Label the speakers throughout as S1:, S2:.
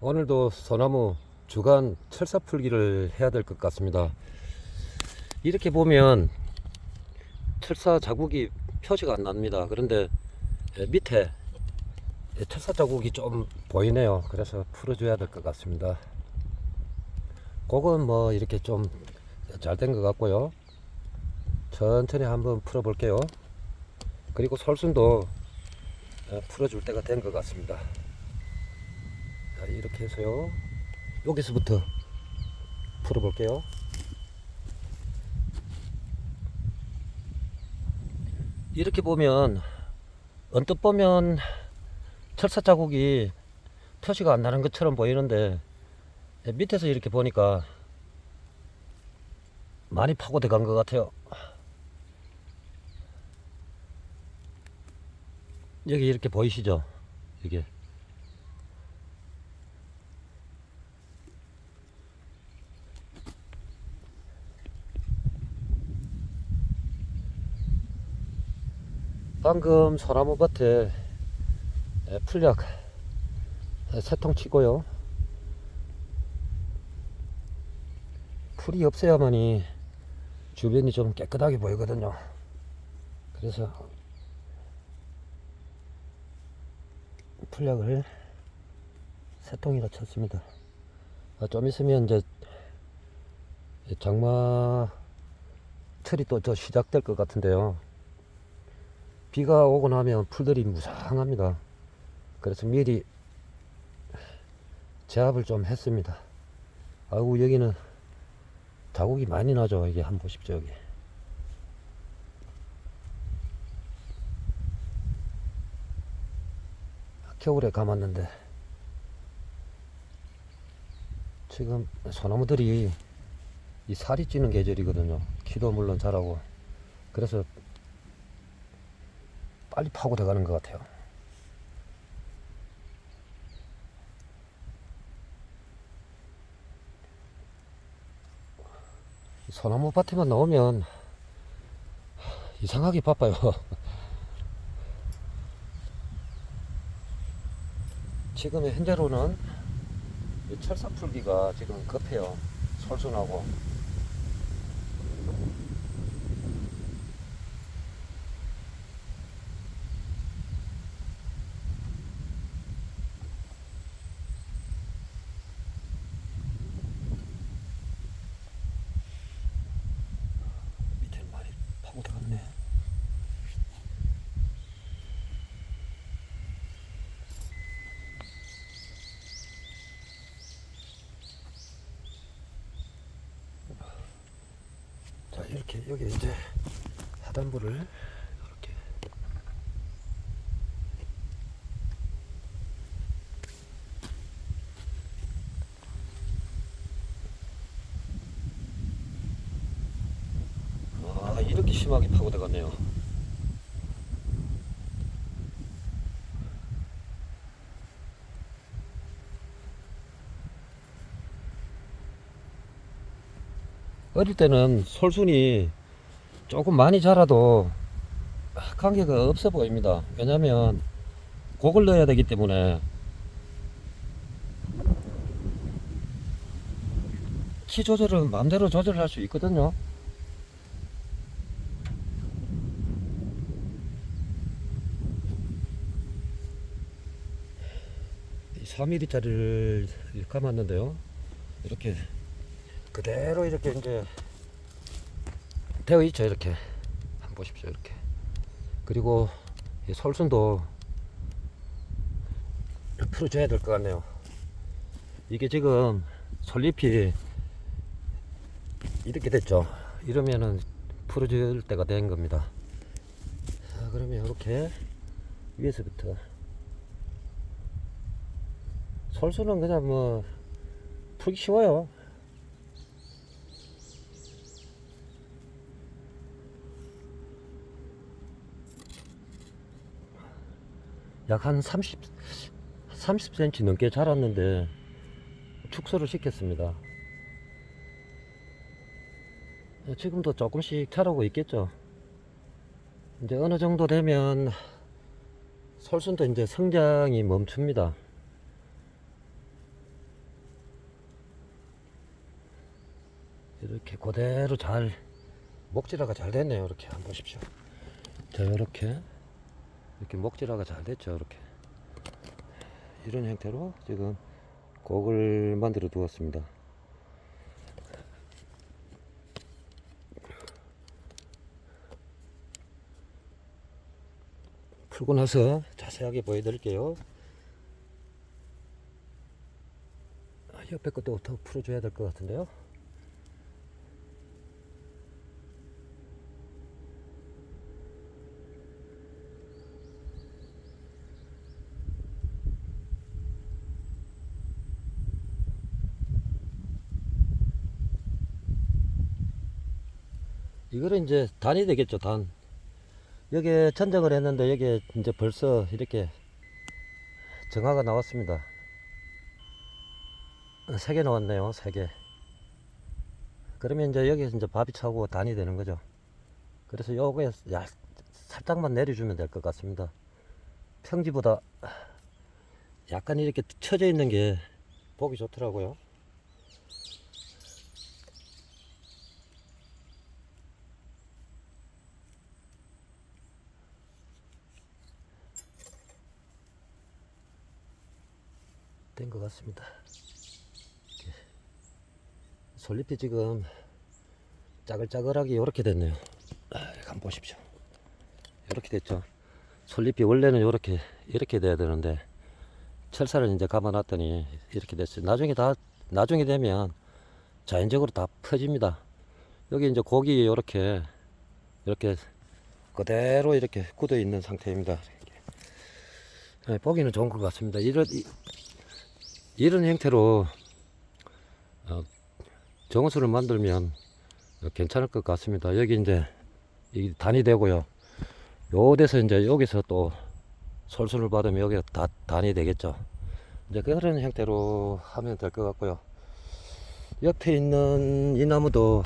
S1: 오늘도 소나무 주간 철사 풀기를 해야 될 것 같습니다. 이렇게 보면 철사 자국이 표시가 안 납니다. 그런데 예, 밑에 예, 철사 자국이 좀 보이네요. 그래서 풀어줘야 될 것 같습니다. 그건 뭐 이렇게 좀 잘 된 것 같고요. 천천히 한번 풀어 볼게요. 그리고 솔순도 예, 풀어줄 때가 된 것 같습니다. 자, 이렇게 해서요. 여기서부터 풀어볼게요. 이렇게 보면 언뜻 보면 철사 자국이 표시가 안 나는 것처럼 보이는데 예, 밑에서 이렇게 보니까 많이 파고들 간것 같아요. 여기 이렇게 보이시죠? 이게 방금 소나무 밭에 에, 풀약 세 통 치고요. 풀이 없어야만이 주변이 좀 깨끗하게 보이거든요. 그래서 풀약을 세 통이나 쳤습니다. 아, 좀 있으면 이제 장마 철이 또 저 시작될 것 같은데요. 비가 오고 나면 풀들이 무상합니다. 그래서 미리 제압을 좀 했습니다. 아이고 여기는 자국이 많이 나죠. 이게 한번 보십시오 여기. 겨울에 감았는데 지금 소나무들이 이 살이 찌는 계절이거든요. 키도 물론 자라고 그래서 빨리 파고 들어가는 것 같아요. 소나무 밭에만 나오면 이상하게 바빠요. 지금 현재로는 이 철사 풀기가 지금 급해요. 솔선하고. 밑에 많이 파고 들어갔네. 자 이렇게 여기 이제 하단부를 이렇게. 아 이렇게 심하게 파고 들어갔네요 어릴 때는 솔순이 조금 많이 자라도 관계가 없어 보입니다. 왜냐면 곡을 넣어야 되기 때문에 키 조절은 마음대로 조절할 수 있거든요. 이 3mm짜리를 감았는데요. 이렇게 그대로 이렇게 이제 되어 있죠. 이렇게 한번 보십시오. 이렇게. 그리고 이 솔순도 풀어줘야 될 것 같네요. 이게 지금 솔잎이 이렇게 됐죠. 이러면은 풀어줄 때가 된 겁니다. 자 그러면 이렇게 위에서부터 솔순은 그냥 뭐 풀기 쉬워요 약 한 30, 30cm 넘게 자랐는데 축소를 시켰습니다. 지금도 조금씩 자라고 있겠죠. 이제 어느 정도 되면 솔순도 이제 성장이 멈춥니다. 이렇게 그대로 잘 목지라가 잘 됐네요. 이렇게 한번 보십시오. 자, 이렇게 이렇게 목질화가 잘 됐죠. 이렇게 이런 형태로 지금 곡을 만들어 두었습니다. 풀고 나서 자세하게 보여드릴게요. 아, 옆에 것도 더 풀어줘야 될 것 같은데요. 이거는 이제 단이 되겠죠, 단. 여기에 천정을 했는데 여기에 이제 벌써 이렇게 정화가 나왔습니다. 세개 나왔네요, 세 개. 그러면 이제 여기서 이제 밥이 차고 단이 되는 거죠. 그래서 요거에 야- 살짝만 내려주면 될 것 같습니다. 평지보다 약간 이렇게 쳐져 있는 게 보기 좋더라고요. 된 것 같습니다. 솔잎이 지금 짜글짜글하게 이렇게 됐네요. 아, 한번 보십시오. 이렇게 됐죠. 솔잎이 원래는 이렇게 이렇게 돼야 되는데 철사를 이제 감아놨더니 이렇게 됐어요. 나중에 다 나중에 되면 자연적으로 다 퍼집니다. 여기 이제 고기 이렇게 이렇게 그대로 이렇게 굳어 있는 상태입니다. 네, 보기는 좋은 것 같습니다. 이런 이, 이런 형태로 어, 정수를 만들면 어, 괜찮을 것 같습니다. 여기 이제 이 단이 되고요. 요 데서 이제 여기서 또 솔솔을 받으면 여기가 다 단이 되겠죠. 이제 그런 형태로 하면 될 것 같고요. 옆에 있는 이 나무도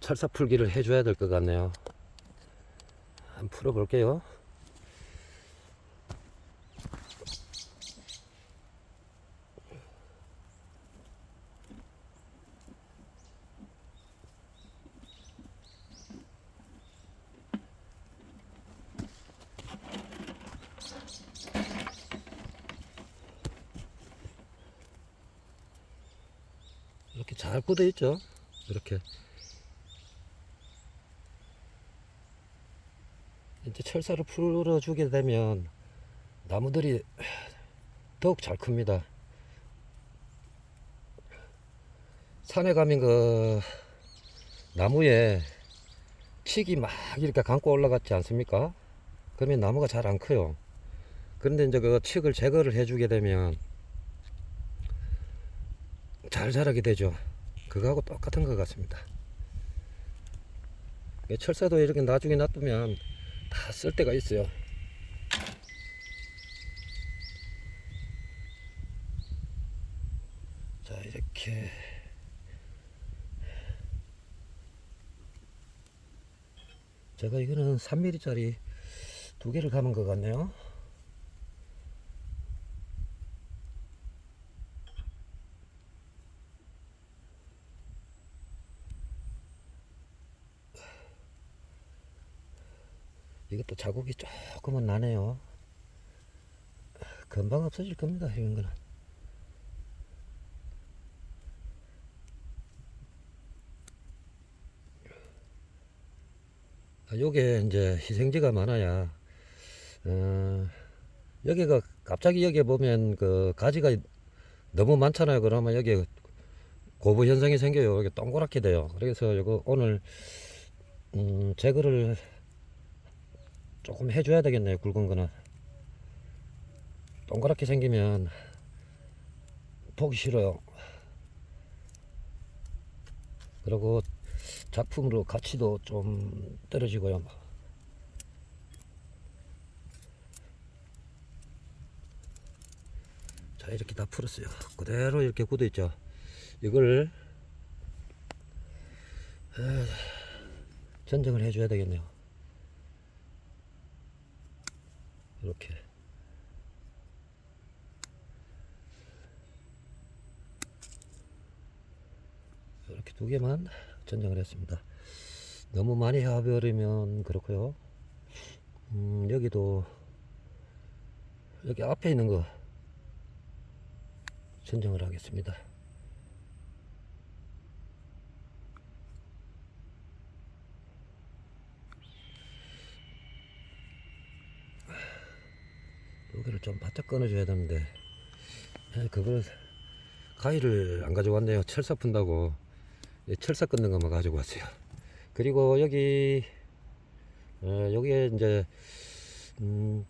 S1: 철사 풀기를 해줘야 될 것 같네요. 한번 풀어볼게요. 잘 굳어 있죠. 이렇게 이제 철사를 풀어주게 되면 나무들이 더욱 잘 큽니다. 산에 가면 그 나무에 칡이 막 이렇게 감고 올라갔지 않습니까? 그러면 나무가 잘 안 커요. 그런데 이제 그 칡을 제거를 해주게 되면 잘 자라게 되죠. 그거하고 똑같은 것 같습니다. 이 철사도 이렇게 나중에 놔두면 다쓸 데가 있어요. 자, 이렇게. 제가 이거는 3mm짜리 두 개를 감은 것 같네요. 이것도 자국이 조금은 나네요. 금방 없어질 겁니다. 이런 거는. 아, 요게 이제 희생지가 많아야, 어, 여기가 갑자기 여기 보면 그 가지가 너무 많잖아요. 그러면 여기 고부 현상이 생겨요. 여기 동그랗게 돼요. 그래서 이거 오늘, 음, 제거를 조금 해줘야 되겠네요 굵은 거는. 동그랗게 생기면 보기 싫어요. 그리고 작품으로 가치도 좀 떨어지고요. 자 이렇게 다 풀었어요. 그대로 이렇게 굳어 있죠. 이걸 에, 전정을 해줘야 되겠네요 이렇게 이렇게 두 개만 전정을 했습니다. 너무 많이 해버리면 그렇고요. 음, 여기도 여기 앞에 있는 거 전정을 하겠습니다. 여기를 좀 바짝 끊어줘야 되는데 에, 그걸 가위를 안 가져왔네요. 철사 푼다고 예, 철사 끊는 것만 가지고 왔어요. 그리고 여기 어, 여기에 이제 음,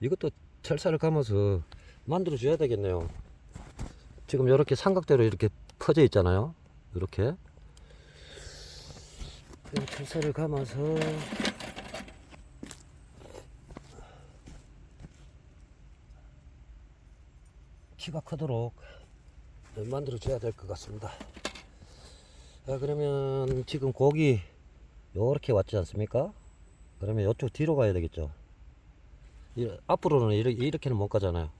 S1: 이것도 철사를 감아서 만들어 줘야 되겠네요. 지금 이렇게 삼각대로 이렇게 퍼져 있잖아요. 이렇게 이 철사를 감아서 키가 크도록 만들어 줘야 될 것 같습니다. 자, 그러면 지금 고기 요렇게 왔지 않습니까? 그러면 이쪽 뒤로 가야 되겠죠. 이- 앞으로는 이렇게, 이렇게는 못 가잖아요.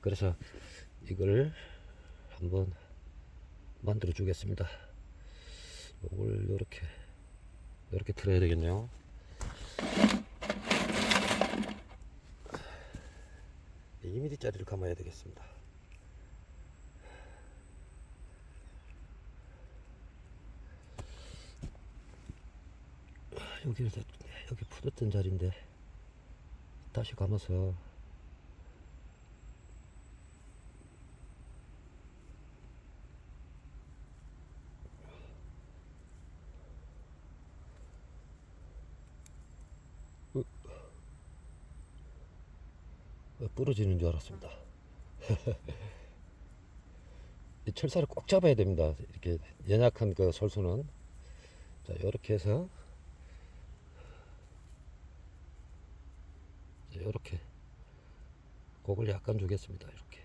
S1: 그래서 이걸 한번 만들어 주겠습니다. 요걸 요렇게 요렇게 틀어야 되겠네요. 네, 2mm짜리를 감아야 되겠습니다. 여기를 다- 여기 풀었던 자리인데 다시 감아서 으. 어, 부러지는 줄 알았습니다. 이 철사를 꼭 잡아야 됩니다. 이렇게 연약한 그 솔수는 자 이렇게 해서 이렇게 곡을 약간 주겠습니다. 이렇게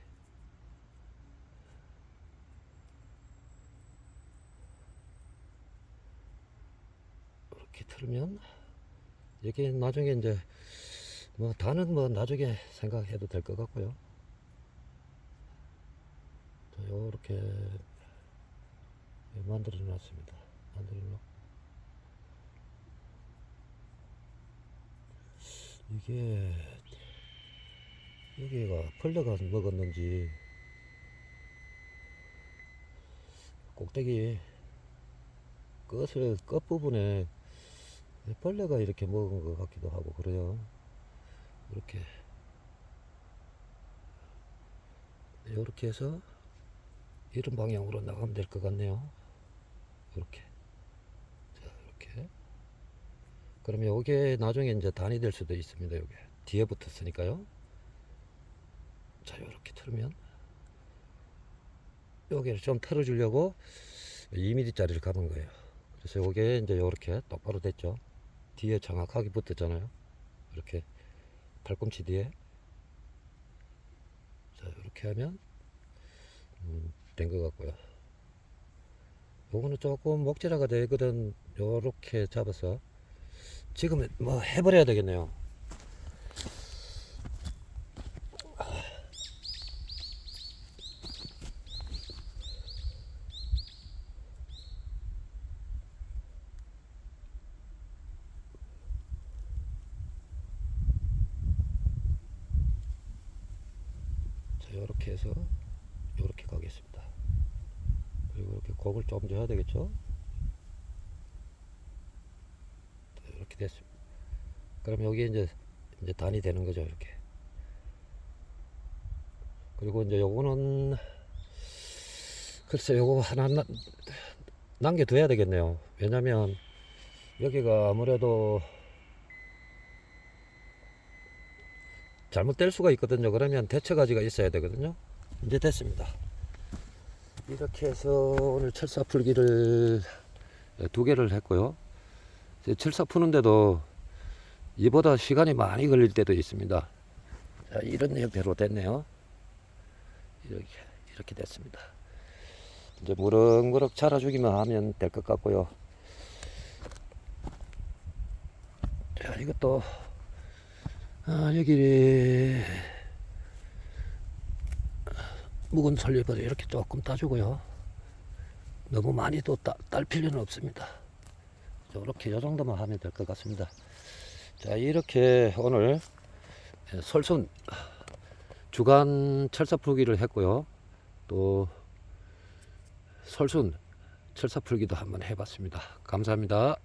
S1: 이렇게 틀면 이게 나중에 이제 뭐 다는 뭐 나중에 생각해도 될 것 같고요. 자, 요렇게 만들어 놨습니다. 만들어 놓고 이게 여기가 펄려가 먹었는지. 꼭대기 끝을 끝부분에 벌레가 이렇게 먹은 것 같기도 하고 그래요. 이렇게. 이렇게 해서 이런 방향으로 나가면 될 것 같네요. 이렇게 자 이렇게 그러면 요게 나중에 이제 단이 될 수도 있습니다 요게. 뒤에 붙었으니까요. 자 요렇게 틀으면 여기를 좀 틀어주려고 2mm 짜리를 감은 거예요. 그래서 요게 이제 요렇게 똑바로 됐죠. 뒤에 정확하게 붙었잖아요. 이렇게 팔꿈치 뒤에. 자 이렇게 하면 음, 된것 같고요. 요거는 조금 목질화가 되거든 요렇게 잡아서 지금 뭐 해버려야 되겠네요. 자 요렇게 해서 요렇게 가겠습니다. 그리고 이렇게 곡을 좀 줘야 되겠죠 자, 이렇게 됐습니다. 그럼 여기 이제 이제 단이 되는 거죠 이렇게. 그리고 이제 요거는 글쎄 요거 하나 나, 남겨둬야 되겠네요. 왜냐면 여기가 아무래도 잘못될 수가 있거든요. 그러면 대처가지가 있어야 되거든요. 이제 됐습니다. 이렇게 해서 오늘 철사 풀기를 두 개를 했고요 철사 푸는데도 이보다 시간이 많이 걸릴 때도 있습니다 자, 이런 형태로 됐네요 이렇게 이렇게 됐습니다 이제 무럭무럭 자라주기만 하면 될 것 같고요 자 이것도 아, 여기 묵은 설립을 이렇게 조금 따주고요. 너무 많이 또 딸 필요는 없습니다. 이렇게 요 정도만 하면 될 것 같습니다. 자 이렇게 오늘 설순 주간 철사 풀기를 했고요. 또 설순 철사 풀기도 한번 해봤습니다. 감사합니다.